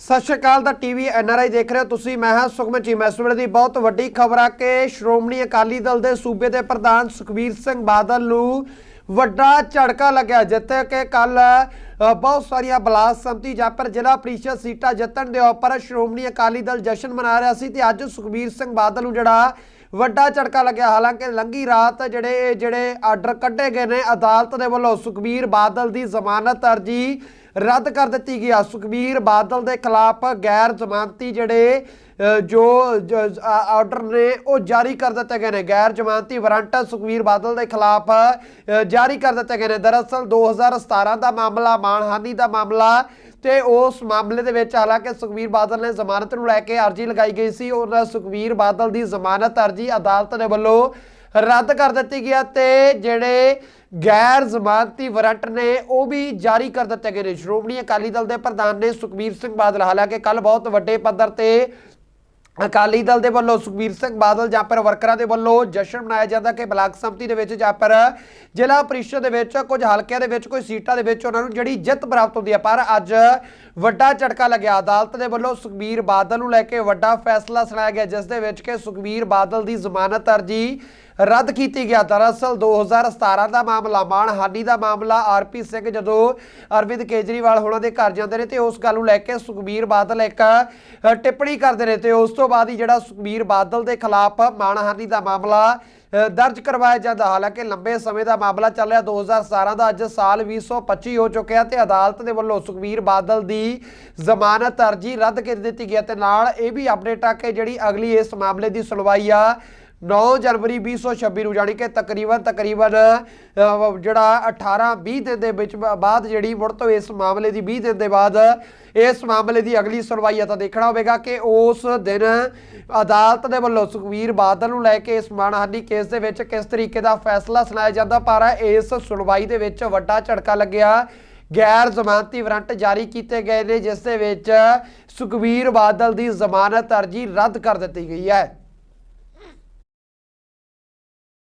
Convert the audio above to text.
ਸਤਿ ਸ਼੍ਰੀ ਅਕਾਲ ਦਾ TV NRI ਦੇਖ ਰਹੇ ਹੋ ਤੁਸੀਂ। ਮੈਂ ਹਾਂ ਸੁਖਮਨ ਜੀ। ਇਸ ਵੇਲੇ ਦੀ ਬਹੁਤ ਵੱਡੀ ਖਬਰ ਆ ਕਿ ਸ਼੍ਰੋਮਣੀ ਅਕਾਲੀ ਦਲ ਦੇ ਸੂਬੇ ਦੇ ਪ੍ਰਧਾਨ ਸੁਖਬੀਰ ਸਿੰਘ ਬਾਦਲ ਨੂੰ ਵੱਡਾ ਝੜਕਾ ਲੱਗਿਆ, ਜਿੱਥੇ ਕਿ ਕੱਲ ਬਹੁਤ ਸਾਰੀਆਂ ਬਲਾਕ ਸੰਮਤੀ ਜਾਂ ਪਰ ਜ਼ਿਲ੍ਹਾ ਪ੍ਰੀਸ਼ਦ ਸੀਟਾਂ ਜਿੱਤਣ ਦੇ ਉੱਪਰ ਸ਼੍ਰੋਮਣੀ ਅਕਾਲੀ ਦਲ ਜਸ਼ਨ ਮਨਾ ਰਿਹਾ ਸੀ ਤੇ ਅੱਜ ਸੁਖਬੀਰ ਸਿੰਘ ਬਾਦਲ ਨੂੰ ਜਿਹੜਾ ਵੱਡਾ ਝਟਕਾ ਲੱਗਿਆ। ਹਾਲਾਂਕਿ ਲੰਗੀ ਰਾਤ ਜਿਹੜੇ ਜਿਹੜੇ ਆਰਡਰ ਕੱਢੇ ਗਏ ਨੇ, ਅਦਾਲਤ ਦੇ ਵੱਲੋਂ ਸੁਖਬੀਰ ਬਾਦਲ ਦੀ ਜ਼ਮਾਨਤ ਅਰਜੀ ਰੱਦ ਕਰ ਦਿੱਤੀ ਗਈ ਆ। ਸੁਖਬੀਰ ਬਾਦਲ ਦੇ ਖਿਲਾਫ ਗੈਰ ਜ਼ਮਾਨਤੀ ਜਿਹੜੇ ਜੋ ਆਰਡਰ ਨੇ, ਉਹ ਜਾਰੀ ਕਰ ਦਿੱਤੇ ਗਏ ਨੇ। ਗੈਰ ਜ਼ਮਾਨਤੀ ਵਾਰੰਟ ਸੁਖਬੀਰ ਬਾਦਲ ਦੇ ਖਿਲਾਫ ਜਾਰੀ ਕਰ ਦਿੱਤੇ ਗਏ ਨੇ। ਦਰਅਸਲ 2017 ਦਾ ਮਾਮਲਾ ਮਾਨਹਾਨੀ ਦਾ ਮਾਮਲਾ ਤੇ ਉਸ ਮਾਮਲੇ ਦੇ ਵਿੱਚ ਹਾਲਾਂਕਿ ਸੁਖਬੀਰ ਬਾਦਲ ਨੇ ਜ਼ਮਾਨਤ ਨੂੰ ਲੈ ਕੇ ਅਰਜੀ ਲਗਾਈ ਗਈ ਸੀ, ਉਹਨਾਂ ਸੁਖਬੀਰ ਬਾਦਲ ਦੀ ਜ਼ਮਾਨਤ ਅਰਜੀ ਅਦਾਲਤ ਦੇ ਵੱਲੋਂ ਰੱਦ ਕਰ ਦਿੱਤੀ ਗਿਆ ਤੇ ਜਿਹੜੇ ਗੈਰ ਜ਼ਮਾਨਤੀ ਵਾਰੰਟ ਨੇ, ਉਹ ਵੀ ਜਾਰੀ ਕਰ ਦਿੱਤੇ ਗਏ ਨੇ। ਸ਼੍ਰੋਮਣੀ ਅਕਾਲੀ ਦਲ ਦੇ ਪ੍ਰਧਾਨ ਨੇ ਸੁਖਬੀਰ ਸਿੰਘ ਬਾਦਲ, ਹਾਲਾਂਕਿ ਕੱਲ ਬਹੁਤ ਵੱਡੇ ਪੱਧਰ ਤੇ ਅਕਾਲੀ ਦਲ ਦੇ ਵੱਲੋਂ ਸੁਖਬੀਰ ਸਿੰਘ ਬਾਦਲ ਜਾਂ ਪਰ ਵਰਕਰਾਂ ਦੇ ਵੱਲੋਂ ਜਸ਼ਨ ਮਨਾਇਆ ਜਾਂਦਾ ਕਿ ਬਲਾਕ ਸੰਮਤੀ ਦੇ ਵਿੱਚ ਜਾਂ ਪਰ ਜ਼ਿਲ੍ਹਾ ਪ੍ਰੀਸ਼ਦ ਦੇ ਵਿੱਚ ਕੁਝ ਹਲਕਿਆਂ ਦੇ ਵਿੱਚ ਕੋਈ ਸੀਟਾਂ ਦੇ ਵਿੱਚ ਉਹਨਾਂ ਨੂੰ ਜਿਹੜੀ ਜਿੱਤ ਪ੍ਰਾਪਤ ਹੁੰਦੀ ਹੈ ਪਰ ਅੱਜ ਵੱਡਾ ਝਟਕਾ ਲੱਗਿਆ। ਅਦਾਲਤ ਦੇ ਵੱਲੋਂ ਸੁਖਬੀਰ ਬਾਦਲ ਨੂੰ ਲੈ ਕੇ ਵੱਡਾ ਫੈਸਲਾ ਸੁਣਾਇਆ ਗਿਆ, ਜਿਸ ਦੇ ਵਿੱਚ ਕਿ ਸੁਖਬੀਰ ਬਾਦਲ ਦੀ ਜ਼ਮਾਨਤ ਅਰਜੀ ਰੱਦ ਕੀਤੀ ਗਿਆ ਦਰਅਸਲ 2017 ਦਾ ਮਾਮਲਾ ਮਾਨਹਾਨੀ ਦਾ ਮਾਮਲਾ ਆਰਪੀ ਸਿੰਘ ਜਦੋਂ ਅਰਵਿੰਦ ਕੇਜਰੀਵਾਲ ਹੋਣਾ ਦੇ ਘਰ ਜਾਂਦੇ ਨੇ ਤੇ ਉਸ ਗੱਲ ਨੂੰ ਲੈ ਕੇ ਸੁਖਬੀਰ ਬਾਦਲ ਇੱਕ ਟਿੱਪਣੀ ਕਰਦੇ ਨੇ ਤੇ ਉਸ ਤੋਂ ਬਾਅਦ ਹੀ ਜਿਹੜਾ ਸੁਖਬੀਰ ਬਾਦਲ ਦੇ ਖਿਲਾਫ ਮਾਣਹਾਨੀ ਦਾ ਮਾਮਲਾ ਦਰਜ ਕਰਵਾਇਆ ਜਾਂਦਾ। ਹਾਲਾਂਕਿ ਲੰਬੇ ਸਮੇਂ ਦਾ ਮਾਮਲਾ ਚੱਲ ਰਿਹਾ। 2017 ਦਾ ਅੱਜ ਸਾਲ 2025 ਹੋ ਚੁੱਕਿਆ ਤੇ ਅਦਾਲਤ ਦੇ ਵੱਲੋਂ ਸੁਖਬੀਰ ਬਾਦਲ ਦੀ ਜ਼ਮਾਨਤ ਅਰਜੀ ਰੱਦ ਕਰ ਦਿੱਤੀ ਗਈ ਹੈ ਤੇ ਨਾਲ ਇਹ ਵੀ ਅਪਡੇਟ ਆ ਕਿ ਜਿਹੜੀ ਅਗਲੀ ਇਸ ਮਾਮਲੇ ਦੀ ਸੁਣਵਾਈ ਆ 9 ਜਨਵਰੀ 2026 ਨੂੰ, ਜਾਣੀ ਕਿ ਤਕਰੀਬਨ ਤਕਰੀਬਨ ਜਿਹੜਾ 18 20 ਦਿਨ ਦੇ ਵਿੱਚ ਬਾਅਦ ਜਿਹੜੀ ਮੁੜ ਤੋਂ ਇਸ ਮਾਮਲੇ ਦੀ 20 ਦਿਨ ਦੇ ਬਾਅਦ ਇਸ ਮਾਮਲੇ ਦੀ ਅਗਲੀ ਸੁਣਵਾਈ ਆ ਤਾਂ ਦੇਖਣਾ ਹੋਵੇਗਾ ਕਿ ਉਸ ਦਿਨ ਅਦਾਲਤ ਦੇ ਵੱਲੋਂ ਸੁਖਵੀਰ ਬਾਦਲ ਨੂੰ ਲੈ ਕੇ ਇਸ ਮਾਨਹਾਨੀ ਕੇਸ ਦੇ ਵਿੱਚ ਕਿਸ ਤਰੀਕੇ ਦਾ ਫੈਸਲਾ ਸੁਣਾਇਆ ਜਾਂਦਾ, ਪਰ ਇਸ ਸੁਣਵਾਈ ਦੇ ਵਿੱਚ ਵੱਡਾ ਝਟਕਾ ਲੱਗਿਆ। ਗੈਰ ਜ਼ਮਾਨਤੀ ਵਾਰੰਟ ਜਾਰੀ ਕੀਤੇ ਗਏ ਨੇ, ਜਿਸ ਦੇ ਵਿੱਚ ਸੁਖਵੀਰ ਬਾਦਲ ਦੀ ਜ਼ਮਾਨਤ ਅਰਜੀ ਰੱਦ ਕਰ ਦਿੱਤੀ ਗਈ ਹੈ।